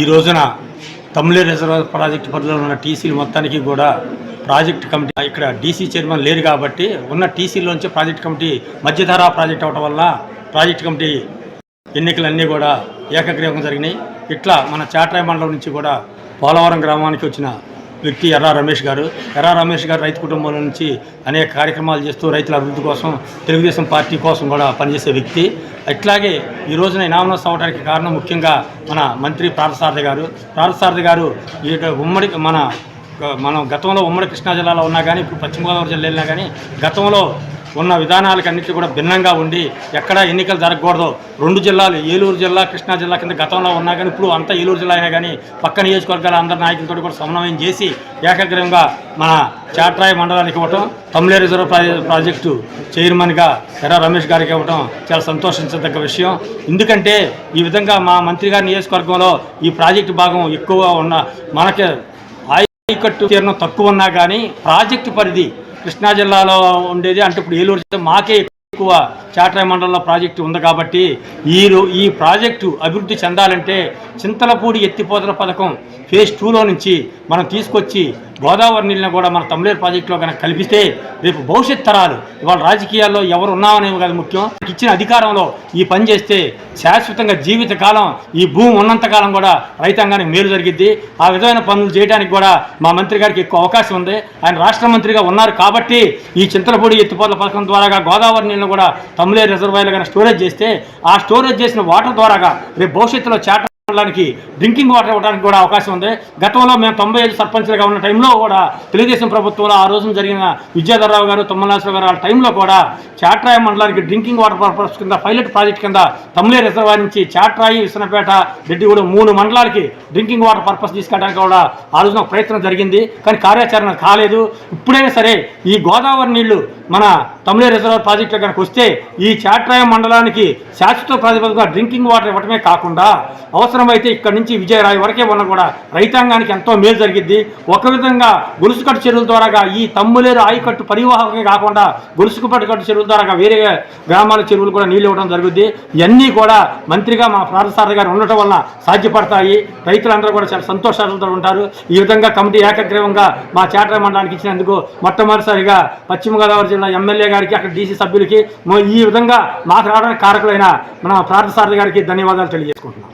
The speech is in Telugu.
ఈ రోజున తమిళ రిజర్వ్ ప్రాజెక్టు పరిధిలో ఉన్న టీసీలు మొత్తానికి కూడా ప్రాజెక్ట్ కమిటీ ఇక్కడ డీసీ చైర్మన్ లేరు కాబట్టి ఉన్న టీసీలోంచి ప్రాజెక్ట్ కమిటీ మధ్యధారా ప్రాజెక్ట్ అవటం వల్ల ప్రాజెక్ట్ కమిటీ ఎన్నికలన్నీ కూడా ఏకగ్రీవంగా జరిగినాయి. ఇట్లా మన చాట్రాయ మండలం నుంచి కూడా పోలవరం గ్రామానికి వచ్చిన వ్యక్తి ఎర్రా రమేష్ గారు. ఎర్రా రమేష్ గారు రైతు కుటుంబం నుంచి అనేక కార్యక్రమాలు చేస్తూ రైతుల అభివృద్ధి కోసం తెలుగుదేశం పార్టీ కోసం కూడా పనిచేసే వ్యక్తి. అట్లాగే ఈ రోజున నామినేషన్ అవడానికి కారణం ముఖ్యంగా మన మంత్రి పార్థసారథి గారు. పార్థసారథి గారు ఈ ఉమ్మడి మన మనం గతంలో ఉమ్మడి కృష్ణా జిల్లాలో ఉన్నా కానీ ఇప్పుడు పశ్చిమ గోదావరి జిల్లా వెళ్ళినా కానీ గతంలో ఉన్న విధానాలకన్నిటి కూడా భిన్నంగా ఉండి ఎక్కడ ఎన్నికలు జరగకూడదు. రెండు జిల్లాలు ఏలూరు జిల్లా కృష్ణా జిల్లా కింద గతంలో ఉన్నా కానీ ఇప్పుడు అంతా ఏలూరు జిల్లా అయినా కానీ పక్క నియోజకవర్గాల అందరి నాయకులతో కూడా సమన్వయం చేసి ఏకగ్రీవంగా మన చాట్రాయ మండలానికి ఇవ్వటం తమిళ రిజర్వ్ ప్రాజెక్టు చైర్మన్గా ఎర్ర రమేష్ గారికి ఇవ్వటం చాలా సంతోషించదగ్గ విషయం. ఎందుకంటే ఈ విధంగా మా మంత్రి గారి నియోజకవర్గంలో ఈ ప్రాజెక్టు భాగం ఎక్కువగా ఉన్న మనకి ఆయకట్టు తీరణం తక్కువ ఉన్నా కానీ ప్రాజెక్టు పరిధి కృష్ణా జిల్లాలో ఉండేది అంటే ఇప్పుడు ఏలూరు మాకే ఎక్కువ చాట్రాయ మండలంలో ప్రాజెక్టు ఉంది కాబట్టి ఈ ఈ ప్రాజెక్టు అభివృద్ధి చెందాలంటే చింతలపూడి ఎత్తిపోతల పథకం ఫేజ్ టూలో నుంచి మనం తీసుకొచ్చి గోదావరి నీళ్ళని కూడా మన తమిళేరు ప్రాజెక్టులో కనుక కల్పిస్తే రేపు భవిష్యత్ తరాలు ఇవాళ రాజకీయాల్లో ఎవరు ఉన్నామనేవి కాదు ముఖ్యం. ఇచ్చిన అధికారంలో ఈ పని చేస్తే శాశ్వతంగా జీవితకాలం ఈ భూమి ఉన్నంతకాలం కూడా రైతాంగానికి మేలు జరిగిద్ది. ఆ విధమైన పనులు చేయడానికి కూడా మా మంత్రి గారికి ఎక్కువ అవకాశం ఉంది. ఆయన రాష్ట్ర మంత్రిగా ఉన్నారు కాబట్టి ఈ చింతలపూడి ఎత్తిపోతల పథకం ద్వారా గోదావరి నీళ్ళని కూడా అమ్లే రిజర్వాయర్లు కానీ స్టోరేజ్ చేస్తే ఆ స్టోరేజ్ చేసిన వాటర్ ద్వారాగా రేపు భవిష్యత్తులో చాట మండలానికి డ్రింకింగ్ వాటర్ ఇవ్వడానికి కూడా అవకాశం ఉంది. గతంలో మేము తొంభై ఐదు సర్పంచ్లుగా ఉన్న టైంలో కూడా తెలుగుదేశం ప్రభుత్వంలో ఆ రోజున జరిగిన విద్యాధరరావు గారు తమ్మలాశ్వర గారు ఆ టైంలో కూడా చాట్రాయి మండలానికి డ్రింకింగ్ వాటర్ పర్పస్ కింద పైలట్ ప్రాజెక్ట్ కింద తమిళే రిజర్వాయర్ నుంచి చాట్రాయి విసనపేట రెడ్డిగూడ మూడు మండలాలకి డ్రింకింగ్ వాటర్ పర్పస్ తీసుకెళ్ళడానికి కూడా ఆ రోజున ఒక ప్రయత్నం జరిగింది. కానీ కార్యాచరణ కాలేదు. ఇప్పుడైనా సరే ఈ గోదావరి నీళ్ళు మన తమిళ రిజర్వర్ ప్రాజెక్టులు కనుక వస్తే ఈ చాట్రాయ మండలానికి శాశ్వత ప్రాతిపదికగా డ్రింకింగ్ వాటర్ ఇవ్వటమే కాకుండా అవసరమైతే ఇక్కడ నుంచి విజయరాయి వరకే ఉన్న కూడా రైతాంగానికి ఎంతో మేలు జరిగిద్ది. ఒక విధంగా గొలుసుకట్టు చెరువుల ద్వారాగా ఈ తమ్ములేరు ఆయకట్టు పరివాహకమే కాకుండా గొలుసుకట్టు చెరువుల ద్వారాగా వేరే గ్రామాల చెరువులు కూడా నీళ్ళు ఇవ్వడం జరుగుద్ది. ఇవన్నీ కూడా మంత్రిగా మా ప్రార్థసారథి గారు ఉండటం వల్ల సాధ్యపడతాయి. రైతులందరూ కూడా చాలా సంతోషాలతో ఉంటారు. ఈ విధంగా కమిటీ ఏకగ్రీవంగా మా చాట్రాయ మండలానికి ఇచ్చినందుకు మొట్టమొదటిసారిగా పశ్చిమ గోదావరి జిల్లా ఎమ్మెల్యే గారికి అక్కడ డీసీ సభ్యులకి ఈ విధంగా మాకు రావడానికి కారకులైన మన ప్రార్థసారథి గారికి ధన్యవాదాలు తెలియజేసుకుంటున్నాం.